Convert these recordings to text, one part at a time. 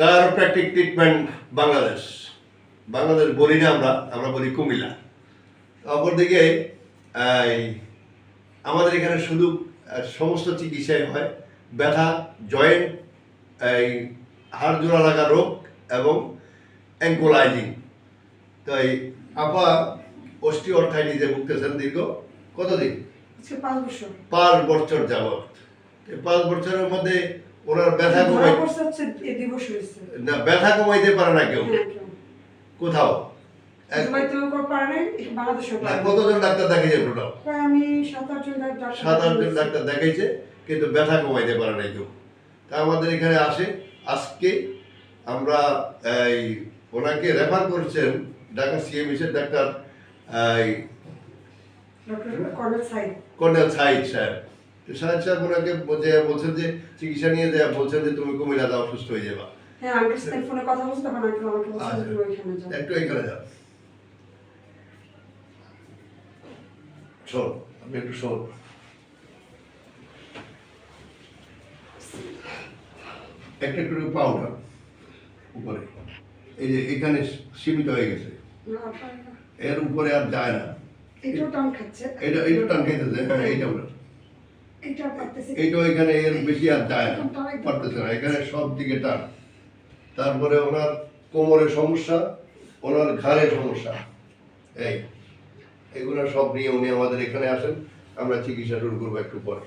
কায়োপ্র্যাকটিক treatment Bangladesh Bangladesh বলি না আমরা আমরা বলি কুমিল্লা। অপরদিকে আমাদের এখানে শুধু সমস্ত চিকিৎসাই হয়। ব্যথা জয়েন্ট এই হাড় জোড়া লাগা রোগ এবং অ্যাঙ্কোলাইজিং। তাই আপা অস্টিওরথাইটিসে ভুগতেছেন দীর্ঘ কতদিন? পাঁচ বছর। পাঁচ বছর যাবৎ। পাঁচ বছরের মধ্যে ওনার ব্যথা কমাই না ব্যথা কমাইতে পারে না কেউ। কোথাও? না। কতজন ডাক্তার দেখাইছে টোটাল? সাত আটজন ডাক্তার দেখাইছে। কিন্তু ব্যথা কমাইতে পারে নাই কেউ। তা আমাদের এখানে আসে। আজকে আমরা এই ওনাকে রেফার করছেন ঢাকা সিএমএসের ডাক্তার কর্নেল সাইদ সাহেব। সাহেব সাহেব ওনাকে বলছে বলছেন যে চিকিৎসা নিয়ে দেয়া বলছেন যে তুমি কুমিল্লা যাও সুস্থ হয়ে যাবা। হ্যাঁ আঙ্কেল ফোনে কথা বলছি তখন আঙ্কেল আমাকে বলছিল আচ্ছা। একটু এখানে যাও। শোন আপনি একটু শোন। একটা একটু পা উপরে। এই যে এখানে সীমিত হয়ে গেছে। এর উপরে আর যায় না। এটাও টান খাচ্ছে। এটা এটা টান খাইতেছে হ্যাঁ এইটা এইটা এখানে এর বেশি আর যায় পারতেছে না এখানে সব দিকে টান। তারপরে ওনার কোমরের সমস্যা ওনার ঘাড়ের সমস্যা। এই এগুলো সব নিয়ে উনি আমাদের এখানে আসেন আমরা চিকিৎসা শুরু করব একটু পরে।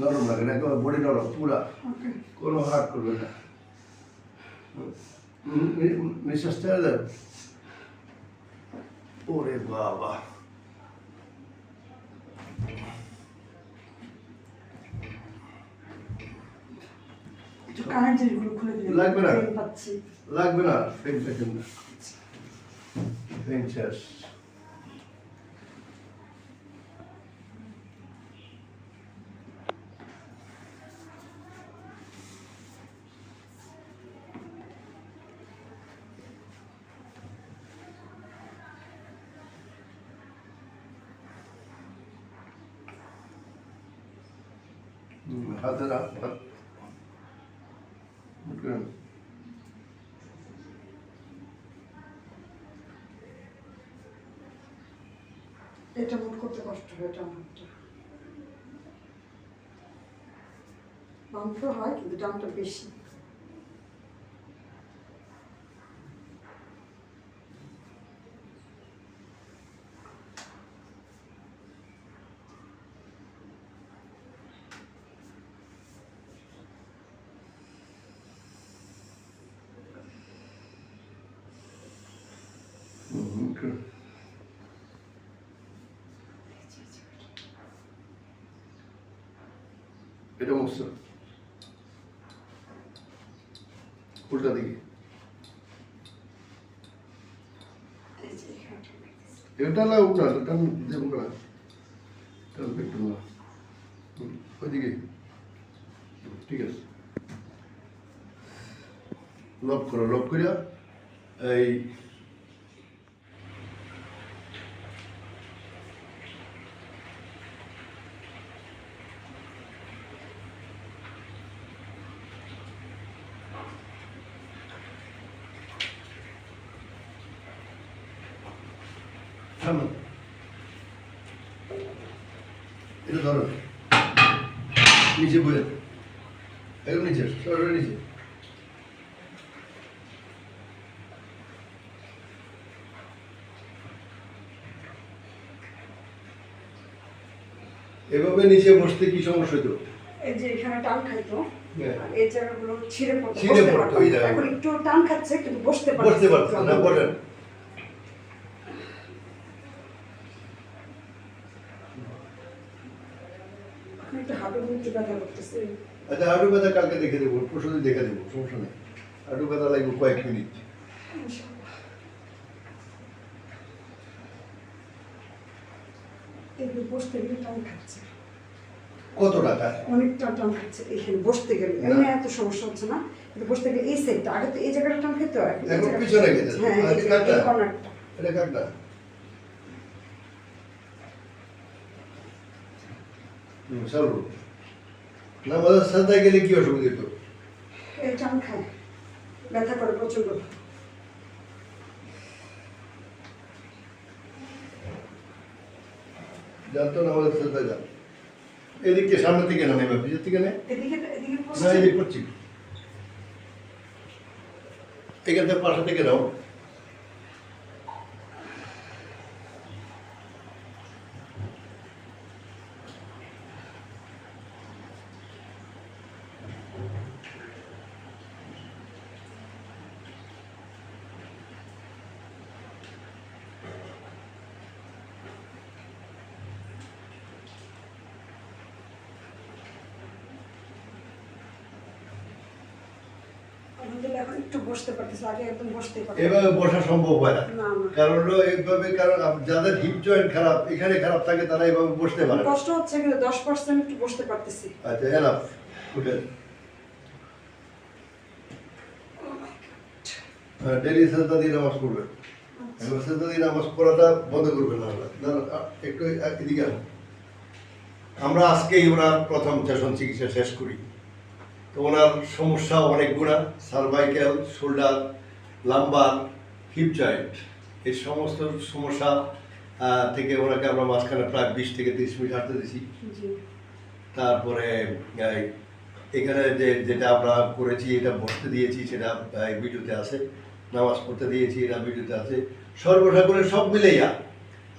নরম লাগে না বডি নরম পুরা। কোনো হার্ট করবে না। ছেড়ে দেন ওরে বাবা লাগবে না? লাগবে না ফেন সেকেন্ড হাত রাখ। এটা মুট করতে কষ্ট হয় এটা আমারটা মাংস হয় কিন্তু দামটা বেশি এটা মুখছ উল্টা দিকে। এই যে এখানটা লাগতেছে। এটা না উল্টা এটা না টানবে একটু না ওইদিকে। ঠিক আছে। লক করো লক করিয়া এই থামো এটা ধরো। নিচে বলে একদম নিচে সরো নিচে। এভাবে নিচে বসতে কি সমস্যা হতো এই যে এখানে টান খাইতো হ্যাঁ। এই জায়গাগুলো ছিঁড়ে পড়তো। এখন একটু টান খাচ্ছে কিন্তু বসতে পারছে বসতে পারতো না। হাঁটু ব্যথা করতেছে। আচ্ছা হাঁটু ব্যথা কালকে দেখে দেবো পরশু দেখে দেবো সমস্যা নেই। হাঁটু ব্যথা লাগবে কয়েক মিনিট। বসতে গেলে টান খাচ্ছে। কত টাকা? অনেকটা টান খাচ্ছে এখানে বসতে গেলে। এমনি এত সমস্যা হচ্ছে না। কিন্তু বসতে গেলে এই সাইডটা আগে তো এই জায়গাটা টান খেতে হয়। এখন পিছনে গেছে। হ্যাঁ এই কাটটা? কর্নারটা এটা কাট হুম, চলো নামাজের সাথে গেলে কি অসুবিধা তো এই টান খায় ব্যথা করে প্রচণ্ড জানতো নামাজের সাথে যান। এদিকে সামনে থেকে না নেবে পিছের থেকে নে। না এদিক করছি এখান থেকে পাশে থেকে নাও। আলহামদুলিল্লাহ এখন একটু বসতে পারতেছে আগে একদম বসতেই পারতাম এভাবে বসা সম্ভব হয় না। না না। কারণ হলো এইভাবে কারণ যাদের হিপ জয়েন্ট খারাপ এখানে খারাপ থাকে তারা এইভাবে বসতে পারে না। কষ্ট হচ্ছে কিন্তু দশ পার্সেন্ট একটু বসতে পারতেছি। আচ্ছা এনাফ উঠেন। ডেলি সেজদা দিয়ে নামাজ পড়বেন। এবার সেজদা দিয়ে নামাজ পড়াটা বন্ধ করবেন না। না না, আ- একটু এদিকে আসুন। আমরা আজকেই ওনার প্রথম সেশন চিকিৎসা শেষ করি। তো ওনার সমস্যা অনেকগুলা cervical shoulder lumbar hip joint এই সমস্ত সমস্যা থেকে ওনাকে আমরা মাঝখানে প্রায় বিশ থেকে তিরিশ মিনিট হাঁটতে দিয়েছি। তারপরে এখানে যে যেটা আমরা করেছি এটা বসতে দিয়েছি সেটা ভিডিওতে আছে নামাজ পড়তে দিয়েছি এটা ভিডিওতে আছে। সর্বঠাকুরের সব মিলেইয়া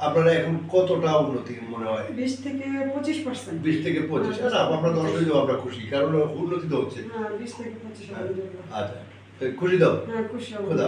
আপনারা এখন কতটা উন্নতি মনে হয়? বিশ থেকে পঁচিশ পার্সেন্ট বিশ থেকে পঁচিশ। না আপনার দশ হইলেও আমরা খুশি কারণ উন্নতি তো হচ্ছে। হ্যাঁ আলহামদুলিল্লাহ আচ্ছা খুশি দাও হ্যাঁ খুশি খোদা